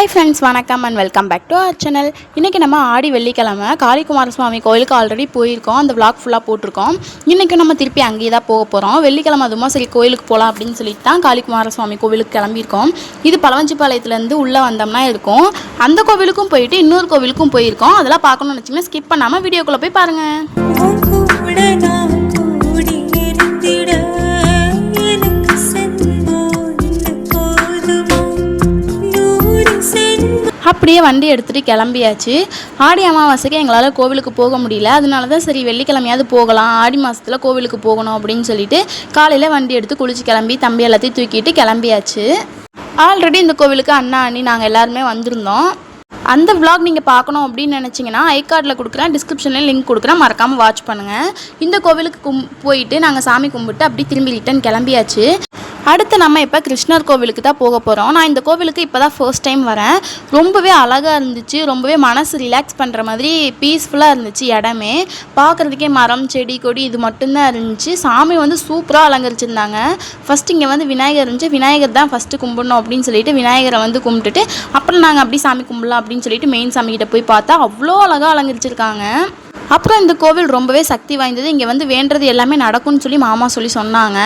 Hi friends வணக்கம் and welcome back to our channel இன்றைக்கி நம்ம ஆடி வெள்ளிக்கிழமை காளிக்குமார சுவாமி கோயிலுக்கு ஆல்ரெடி போயிருக்கோம். அந்த விளாக் ஃபுல்லாக போட்டிருக்கோம். இன்றைக்கி நம்ம திருப்பி அங்கேயே தான் போக போகிறோம் வெள்ளிக்கிழமை அதுமா சரி கோயிலுக்கு போகலாம் அப்படின்னு சொல்லிட்டு தான் காளிக்குமார சுவாமி கோவிலுக்கு கிளம்பியிருக்கோம். இது பழவஞ்சிப்பாளையத்துலேருந்து உள்ளே வந்தோம்னா இருக்கும். அந்த கோவிலுக்கும் போயிட்டு இன்னொரு கோவிலுக்கும் போயிருக்கோம். அதெல்லாம் பார்க்கணும்னு நினச்சிங்கன்னா ஸ்கிப் பண்ணாமல் வீடியோக்குள்ளே போய் பாருங்கள் அப்படியே வண்டி எடுத்துகிட்டு கிளம்பியாச்சு. ஆடி அமாவாசைக்கு எங்களால் கோவிலுக்கு போக முடியல. அதனால தான் சரி வெள்ளிக்கிழமையாவது போகலாம். ஆடி மாதத்தில் கோவிலுக்கு போகணும் அப்படின்னு சொல்லிட்டு காலையில் வண்டி எடுத்து குளிச்சு கிளம்பி தம்பி எல்லாத்தையும் தூக்கிட்டு கிளம்பியாச்சு. ஆல்ரெடி இந்த கோவிலுக்கு அண்ணா அண்ணி நாங்கள் எல்லாருமே வந்திருந்தோம். அந்த விளாக் நீங்கள் பார்க்கணும் அப்படின்னு நினச்சிங்கன்னா ஐ கார்டில் கொடுக்குறேன் டிஸ்கிரிப்ஷன்லேயும் லிங்க் கொடுக்குறேன். மறக்காமல் வாட்ச் பண்ணுங்கள் இந்த கோவிலுக்கு கும் போயிட்டு நாங்கள் சாமி கும்பிட்டு அப்படி திரும்பி ரிட்டன் கிளம்பியாச்சு. அடுத்து நம்ம இப்போ கிருஷ்ணர் கோவிலுக்கு தான் போக போகிறோம் நான் இந்த கோவிலுக்கு இப்போ தான் ஃபர்ஸ்ட் டைம் வரேன். ரொம்பவே அழகாக இருந்துச்சு. ரொம்பவே மனசு ரிலாக்ஸ் பண்ணுற மாதிரி பீஸ்ஃபுல்லாக இருந்துச்சு இடமே. பார்க்குறதுக்கே மரம் செடி கொடி இது மட்டும்தான் இருந்துச்சு. சாமி வந்து சூப்பராக அலங்கரிச்சிருந்தாங்க. ஃபஸ்ட் இங்கே வந்து விநாயகர் இருந்துச்சு. விநாயகர் தான் ஃபஸ்ட்டு கும்பிடணும் அப்படின்னு சொல்லிட்டு விநாயகரை வந்து கும்பிட்டுட்டு அப்புறம் நாங்கள் அப்படி சாமி கும்பிடலாம் அப்படின்னு சொல்லிட்டு மெயின் சாமிகிட்ட போய் பார்த்தா அவ்வளோ அழகாக அலங்கரிச்சிருக்காங்க. அப்புறம் இந்த கோவில் ரொம்பவே சக்தி வாய்ந்தது. இங்கே வந்து வேண்டது எல்லாமே நடக்கும்னு சொல்லி மாமா சொல்லி சொன்னாங்க.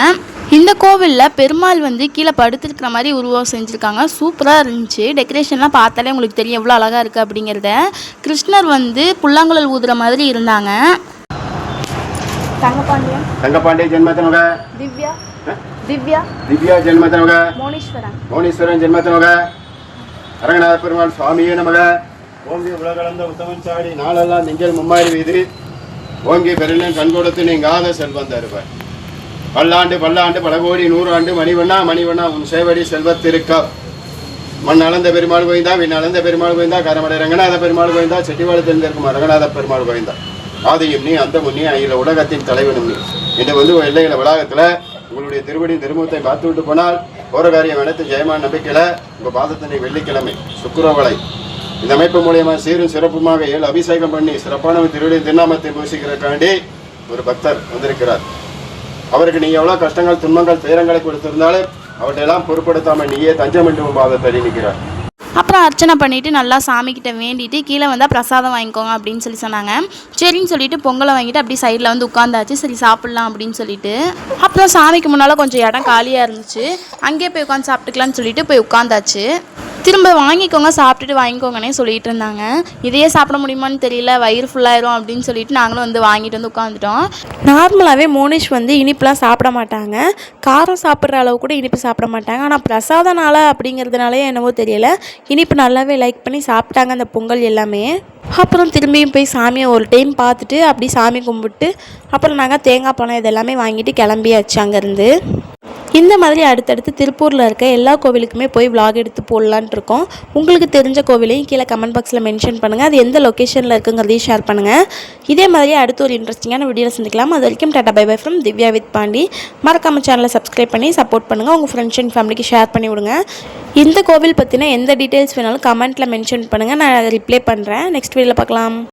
இந்த கோவிலில் பெருமாள் வந்து கீழே படுத்துருக்கிற மாதிரி உருவம் செஞ்சுருக்காங்க. சூப்பராக இருந்துச்சு. டெக்கரேஷன்லாம் பார்த்தாலே உங்களுக்கு தெரியும் எவ்வளோ அழகாக இருக்குது அப்படிங்கிறத. கிருஷ்ணர் வந்து புல்லாங்குழல் ஊதுற மாதிரி இருந்தாங்க. தங்கபாண்டியன். தங்கபாண்டிய ஜென்மத்தனோட திவ்யா. திவ்யா. திவ்யா ஜென்மத்தனோட மோனீஸ்வரன். மோனீஸ்வரன் ஜென்மத்தனோட பெருமாள் சுவாமியே நமக. ஓங்கி உலகளந்த உத்தமன் சாடி நாளெல்லாம் நீங்கள் மும்மாறி வீது. ஓங்கி பெருளன் கண்கோடத்து நீங்காத செல்வந்த பல்லாண்டு பல்லாண்டு பல கோடி நூறு ஆண்டு மணிவண்ணா மணிவண்ணா உன் சேவடி செல்வத்திருக்க. மண் அளந்த பெருமாள் கோயந்தா மின் அளந்த பெருமாள் கோயந்தா கரமடை ரங்கநாத பெருமாள் கோயந்தா செட்டிவாளத்தில் இருக்கும் ரங்கநாத பெருமாள் கோயந்தா ஆதியும் நீ அந்த முன்னி அகில உலகத்தின் தலைவனும் நீ. இன்று வந்து உன் எல்லைகள வளாகத்தில் உங்களுடைய திருவடி திருமுகத்தை பார்த்து விட்டு போனால் போற காரியம் அனைத்து ஜெயமான நம்பிக்கையில் உங்க பாதத்தினை வெள்ளிக்கிழமை சுக்கரவளை. இந்த அமைப்பு மூலியமா சீரும் சிறப்புமாக ஏழு அபிஷேகம் பண்ணி சிறப்பான திருவடி திருநாமத்தை பூசிக்கிறதுக்காண்டி ஒரு பக்தர் வந்திருக்கிறார். அவருக்கு நீ எவ்வளவு கஷ்டங்கள் துன்பங்கள் துயரங்களை கொடுத்திருந்தாலும் அவற்றையெல்லாம் பொருட்படுத்தாம நீயே தஞ்சம் என்று நிற்கிறார். அப்புறம் அர்ச்சனை பண்ணிவிட்டு நல்லா சாமிக்கிட்ட வேண்டிட்டு கீழே வந்தால் பிரசாதம் வாங்கிக்கோங்க அப்படின்னு சொல்லி சொன்னாங்க. சரின்னு சொல்லிட்டு பொங்கலை வாங்கிட்டு அப்படியே சைடில் வந்து உட்காந்தாச்சு சரி சாப்பிட்லாம் அப்படின்னு சொல்லிட்டு. அப்புறம் சாமிக்கு முன்னால் கொஞ்சம் இடம் காலியாக இருந்துச்சு. அங்கேயே போய் உட்காந்து சாப்பிட்டுக்கலாம்னு சொல்லிட்டு போய் உட்காந்தாச்சு திரும்ப வாங்கிக்கோங்க சாப்பிட்டுட்டு வாங்கிக்கோங்கன்னே சொல்லிட்டு இருந்தாங்க. இதையே சாப்பிட முடியுமான்னு தெரியல வயிறு ஃபுல்லாயிரும் அப்படின்னு சொல்லிட்டு நாங்களும் வந்து வாங்கிட்டு வந்து உட்காந்துட்டோம் நார்மலாகவே மோனிஷ் வந்து இனிப்புலாம் சாப்பிட மாட்டாங்க. காரம் சாப்பிட்ற அளவு கூட இனிப்பு சாப்பிட மாட்டாங்க. ஆனால் பிரசாதனால அப்படிங்கிறதுனாலே என்னவோ தெரியல. இனிப்பு நல்லாவே லைக் பண்ணி சாப்பிட்டாங்க அந்த பொங்கல் எல்லாமே. அப்புறம் திரும்பியும் போய் சாமியை ஒரு டைம் பார்த்துட்டு அப்படி சாமி கும்பிட்டு அப்புறம் நாங்கள் தேங்காய் பழம் இதெல்லாமே வாங்கிட்டு கிளம்பியாச்சு அங்கேருந்து. இந்த மாதிரி அடுத்தடுத்து திருப்பூரில் இருக்க எல்லா கோவிலுக்குமே போய் விலாக் எடுத்து போடலான்ட்டு இருக்கோம். உங்களுக்கு தெரிஞ்ச கோவிலையும் கீழே கமெண்ட் பாக்ஸில் மென்ஷன் பண்ணுங்கள் அது எந்த லொக்கேஷனில் இருக்குங்கிறதையும் ஷேர் பண்ணுங்கள் இதே மாதிரி அடுத்து ஒரு இன்ட்ரெஸ்டிங்கான வீடியோவில் சந்திக்கலாம். அது வரைக்கும் tata bye bye from Divya with Pandi மறக்காம சேனலை சப்ஸ்கிரைப் பண்ணி சப்போர்ட் பண்ணுங்கள் உங்கள் ஃப்ரெண்ட்ஸ் அண்ட் ஃபேமிலிக்கு ஷேர் பண்ணி விடுங்க. இந்த கோவில் பற்றின எந்த டீட்டெயில்ஸ் வேணாலும் கமெண்ட்டில் மென்ஷன் பண்ணுங்கள் நான் ரிப்ளை பண்ணுறேன் நெக்ஸ்ட் வீடியோவில் பார்க்கலாம்.